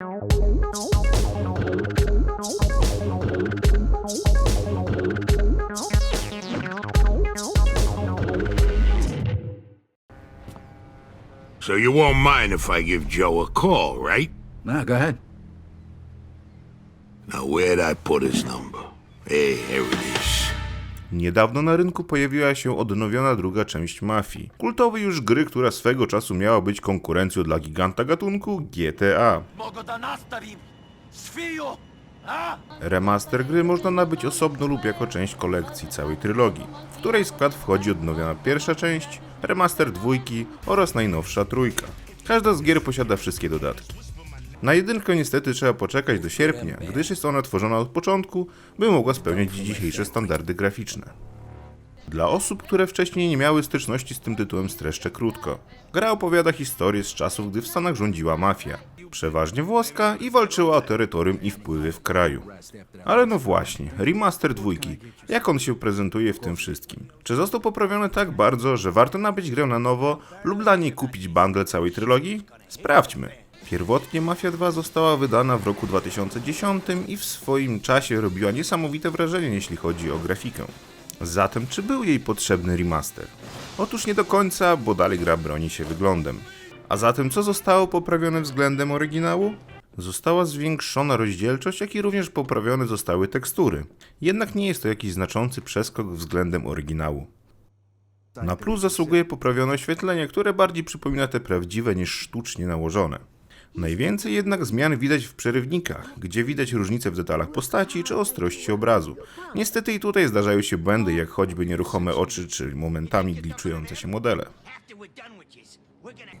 So you won't mind if I give Joe a call, right? Nah, go ahead. Now, where'd I put his number? Hey, here it is. Niedawno na rynku pojawiła się odnowiona druga część Mafii. Kultowej już gry, która swego czasu miała być konkurencją dla giganta gatunku GTA. Remaster gry można nabyć osobno lub jako część kolekcji całej trylogii, w której skład wchodzi odnowiona pierwsza część, remaster dwójki oraz najnowsza trójka. Każda z gier posiada wszystkie dodatki. Na jedynkę niestety trzeba poczekać do sierpnia, gdyż jest ona tworzona od początku, by mogła spełniać dzisiejsze standardy graficzne. Dla osób, które wcześniej nie miały styczności z tym tytułem streszczę krótko. Gra opowiada historię z czasów, gdy w Stanach rządziła mafia. Przeważnie włoska i walczyła o terytorium i wpływy w kraju. Ale no właśnie, remaster dwójki. Jak on się prezentuje w tym wszystkim? Czy został poprawiony tak bardzo, że warto nabyć grę na nowo lub dla niej kupić bundle całej trylogii? Sprawdźmy. Pierwotnie Mafia 2 została wydana w roku 2010 i w swoim czasie robiła niesamowite wrażenie, jeśli chodzi o grafikę. Zatem, czy był jej potrzebny remaster? Otóż nie do końca, bo dalej gra broni się wyglądem. A zatem, co zostało poprawione względem oryginału? Została zwiększona rozdzielczość, jak i również poprawione zostały tekstury. Jednak nie jest to jakiś znaczący przeskok względem oryginału. Na plus zasługuje poprawione oświetlenie, które bardziej przypomina te prawdziwe niż sztucznie nałożone. Najwięcej jednak zmian widać w przerywnikach, gdzie widać różnice w detalach postaci czy ostrości obrazu. Niestety i tutaj zdarzają się błędy, jak choćby nieruchome oczy czy momentami gliczujące się modele.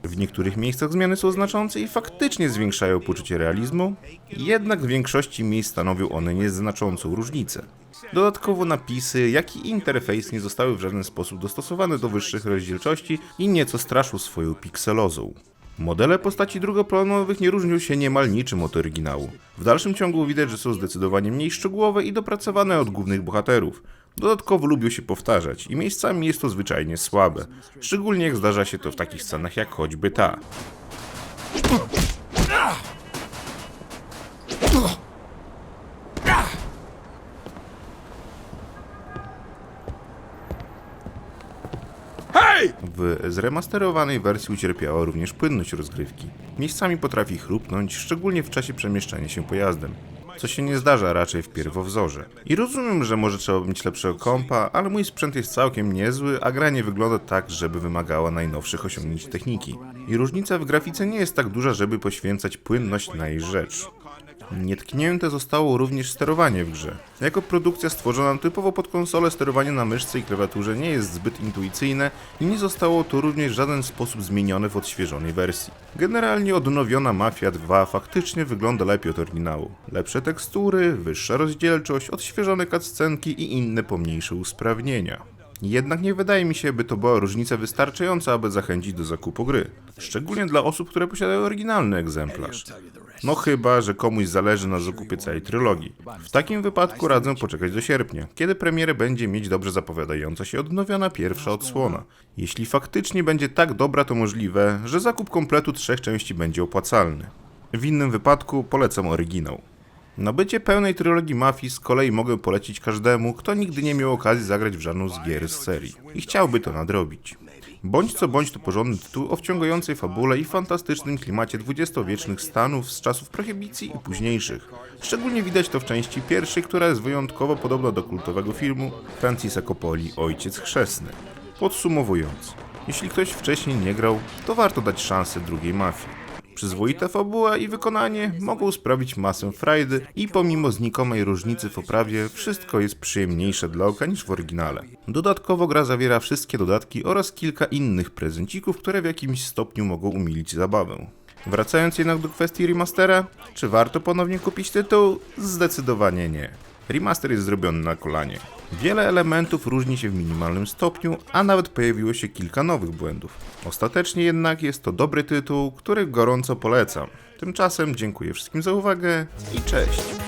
W niektórych miejscach zmiany są znaczące i faktycznie zwiększają poczucie realizmu, jednak w większości miejsc stanowią one nieznaczącą różnicę. Dodatkowo napisy, jak i interfejs nie zostały w żaden sposób dostosowane do wyższych rozdzielczości i nieco straszą swoją pikselozą. Modele postaci drugoplanowych nie różnią się niemal niczym od oryginału. W dalszym ciągu widać, że są zdecydowanie mniej szczegółowe i dopracowane od głównych bohaterów. Dodatkowo lubią się powtarzać i miejscami jest to zwyczajnie słabe, szczególnie jak zdarza się to w takich scenach jak choćby ta. W zremasterowanej wersji ucierpiała również płynność rozgrywki. Miejscami potrafi chrupnąć, szczególnie w czasie przemieszczania się pojazdem, co się nie zdarza raczej w pierwowzorze. I rozumiem, że może trzeba mieć lepszego kompa, ale mój sprzęt jest całkiem niezły, a gra nie wygląda tak, żeby wymagała najnowszych osiągnięć techniki. I różnica w grafice nie jest tak duża, żeby poświęcać płynność na jej rzecz. Nietknięte zostało również sterowanie w grze. Jako produkcja stworzona typowo pod konsolę, sterowanie na myszce i klawiaturze nie jest zbyt intuicyjne i nie zostało to również w żaden sposób zmienione w odświeżonej wersji. Generalnie odnowiona Mafia 2 faktycznie wygląda lepiej od oryginału. Lepsze tekstury, wyższa rozdzielczość, odświeżone cutscenki i inne pomniejsze usprawnienia. Jednak nie wydaje mi się, by to była różnica wystarczająca, aby zachęcić do zakupu gry. Szczególnie dla osób, które posiadają oryginalny egzemplarz. No chyba, że komuś zależy na zakupie całej trylogii. W takim wypadku radzę poczekać do sierpnia, kiedy premierę będzie mieć dobrze zapowiadająca się odnowiona pierwsza odsłona. Jeśli faktycznie będzie tak dobra, to możliwe, że zakup kompletu trzech części będzie opłacalny. W innym wypadku polecam oryginał. Nabycie pełnej trylogii Mafii z kolei mogę polecić każdemu, kto nigdy nie miał okazji zagrać w żadną z gier z serii i chciałby to nadrobić. Bądź co bądź to porządny tytuł o wciągającej fabule i fantastycznym klimacie dwudziestowiecznych Stanów z czasów prohibicji i późniejszych. Szczególnie widać to w części pierwszej, która jest wyjątkowo podobna do kultowego filmu Francisa Coppoli Ojciec Chrzestny. Podsumowując, jeśli ktoś wcześniej nie grał, to warto dać szansę drugiej mafii. Przyzwoita fabuła i wykonanie mogą sprawić masę frajdy i pomimo znikomej różnicy w oprawie, wszystko jest przyjemniejsze dla oka niż w oryginale. Dodatkowo gra zawiera wszystkie dodatki oraz kilka innych prezencików, które w jakimś stopniu mogą umilić zabawę. Wracając jednak do kwestii remastera, czy warto ponownie kupić tytuł? Zdecydowanie nie. Remaster jest zrobiony na kolanie. Wiele elementów różni się w minimalnym stopniu, a nawet pojawiło się kilka nowych błędów. Ostatecznie jednak jest to dobry tytuł, który gorąco polecam. Tymczasem dziękuję wszystkim za uwagę i cześć.